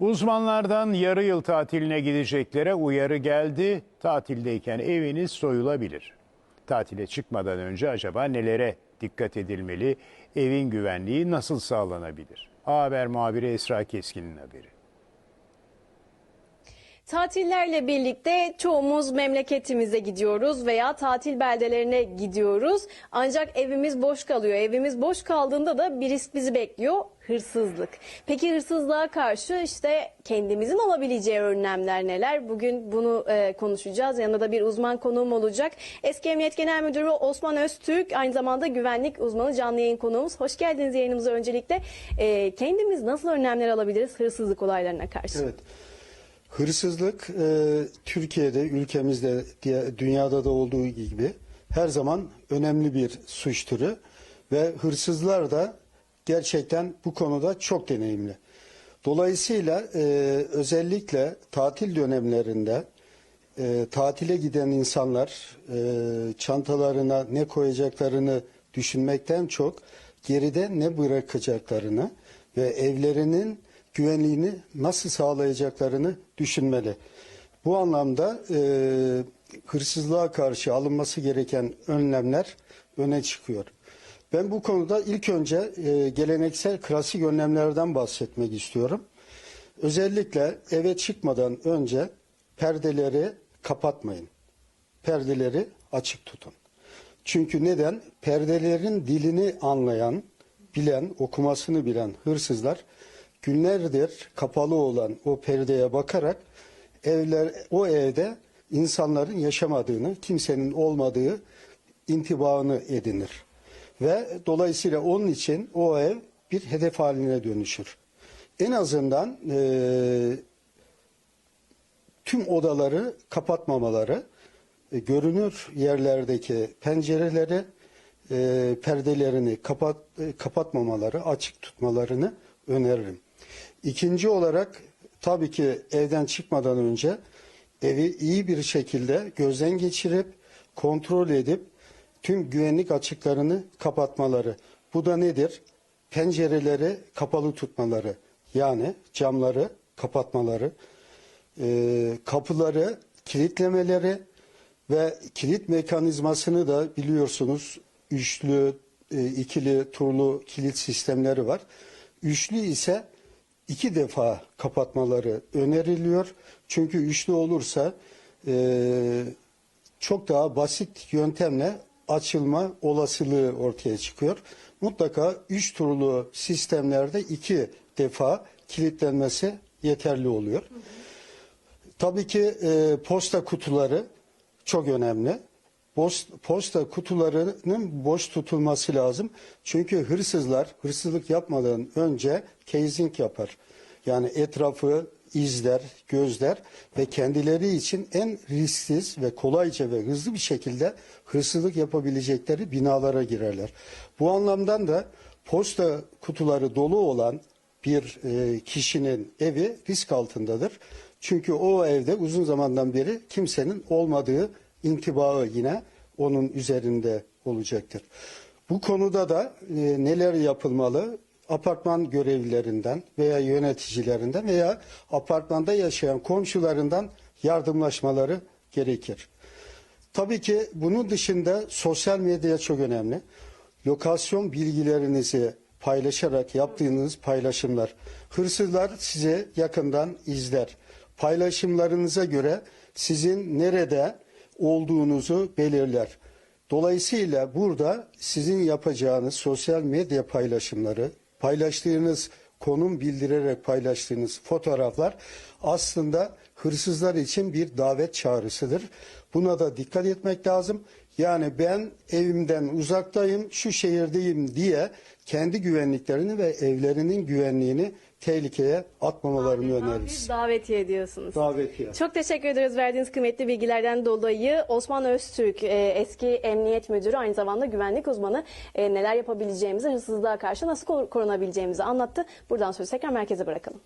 Uzmanlardan yarı yıl tatiline gideceklere uyarı geldi. Tatildeyken eviniz soyulabilir. Tatile çıkmadan önce acaba nelere dikkat edilmeli? Evin güvenliği nasıl sağlanabilir? A Haber muhabiri Esra Keskin'in haberi. Tatillerle birlikte çoğumuz memleketimize gidiyoruz veya tatil beldelerine gidiyoruz. Ancak evimiz boş kalıyor. Evimiz boş kaldığında da bir risk bizi bekliyor. Hırsızlık. Peki hırsızlığa karşı işte kendimizin alabileceği önlemler neler? Bugün bunu e, konuşacağız. Yanında da bir uzman konuğum olacak. Eski Emniyet Genel Müdürü Osman Öztürk, aynı zamanda güvenlik uzmanı canlı yayın konuğumuz. Hoş geldiniz yayınımıza öncelikle. E, kendimiz nasıl önlemler alabiliriz hırsızlık olaylarına karşı? Evet. Hırsızlık e, Türkiye'de, ülkemizde, diye, dünyada da olduğu gibi her zaman önemli bir suç türü ve hırsızlar da gerçekten bu konuda çok deneyimli. Dolayısıyla e, özellikle tatil dönemlerinde e, tatile giden insanlar e, çantalarına ne koyacaklarını düşünmekten çok geride ne bırakacaklarını ve evlerinin güvenliğini nasıl sağlayacaklarını düşünmeli. Bu anlamda e, hırsızlığa karşı alınması gereken önlemler öne çıkıyor. Ben bu konuda ilk önce e, geleneksel klasik önlemlerden bahsetmek istiyorum. Özellikle eve çıkmadan önce perdeleri kapatmayın. Perdeleri açık tutun. Çünkü neden? Perdelerin dilini anlayan, bilen, okumasını bilen hırsızlar günlerdir kapalı olan o perdeye bakarak evler o evde insanların yaşamadığını, kimsenin olmadığı intibaını edinir. Ve dolayısıyla onun için o ev bir hedef haline dönüşür. En azından eee tüm odaları kapatmamaları, e, görünür yerlerdeki pencereleri, e, perdelerini kapat, e, kapatmamaları, açık tutmalarını öneririm. İkinci olarak tabii ki evden çıkmadan önce evi iyi bir şekilde gözden geçirip kontrol edip tüm güvenlik açıklarını kapatmaları. Bu da nedir? Pencereleri kapalı tutmaları. Yani camları kapatmaları, e, kapıları kilitlemeleri ve kilit mekanizmasını da biliyorsunuz üçlü, e, ikili, turlu kilit sistemleri var. Üçlü ise iki defa kapatmaları öneriliyor. Çünkü üçlü olursa e, çok daha basit yöntemle açılma olasılığı ortaya çıkıyor. Mutlaka üç turlu sistemlerde iki defa kilitlenmesi yeterli oluyor. Tabii ki e, posta kutuları çok önemli. Post, posta kutularının boş tutulması lazım. Çünkü hırsızlar hırsızlık yapmadan önce casing yapar. Yani etrafı izler, gözler ve kendileri için en risksiz ve kolayca ve hızlı bir şekilde hırsızlık yapabilecekleri binalara girerler. Bu anlamdan da posta kutuları dolu olan bir e, kişinin evi risk altındadır. Çünkü o evde uzun zamandan beri kimsenin olmadığı intibağı yine onun üzerinde olacaktır. Bu konuda da e, neler yapılmalı? Apartman görevlilerinden veya yöneticilerinden veya apartmanda yaşayan komşularından yardımlaşmaları gerekir. Tabii ki bunun dışında sosyal medya çok önemli. Lokasyon bilgilerinizi paylaşarak yaptığınız paylaşımlar. Hırsızlar size yakından izler. Paylaşımlarınıza göre sizin nerede olduğunuzu belirler. Dolayısıyla burada sizin yapacağınız sosyal medya paylaşımları, paylaştığınız konum bildirerek paylaştığınız fotoğraflar aslında hırsızlar için bir davet çağrısıdır. Buna da dikkat etmek lazım. Yani ben evimden uzaktayım, şu şehirdeyim diye kendi güvenliklerini ve evlerinin güvenliğini tehlikeye atmamalarını Adeta öneririz. Bir davetiye ediyorsunuz. Davetiye. Çok teşekkür ederiz verdiğiniz kıymetli bilgilerden dolayı. Osman Öztürk, e, eski emniyet müdürü, aynı zamanda güvenlik uzmanı e, neler yapabileceğimizi, hırsızlığa karşı nasıl kor- korunabileceğimizi anlattı. Buradan sözü tekrar merkeze bırakalım.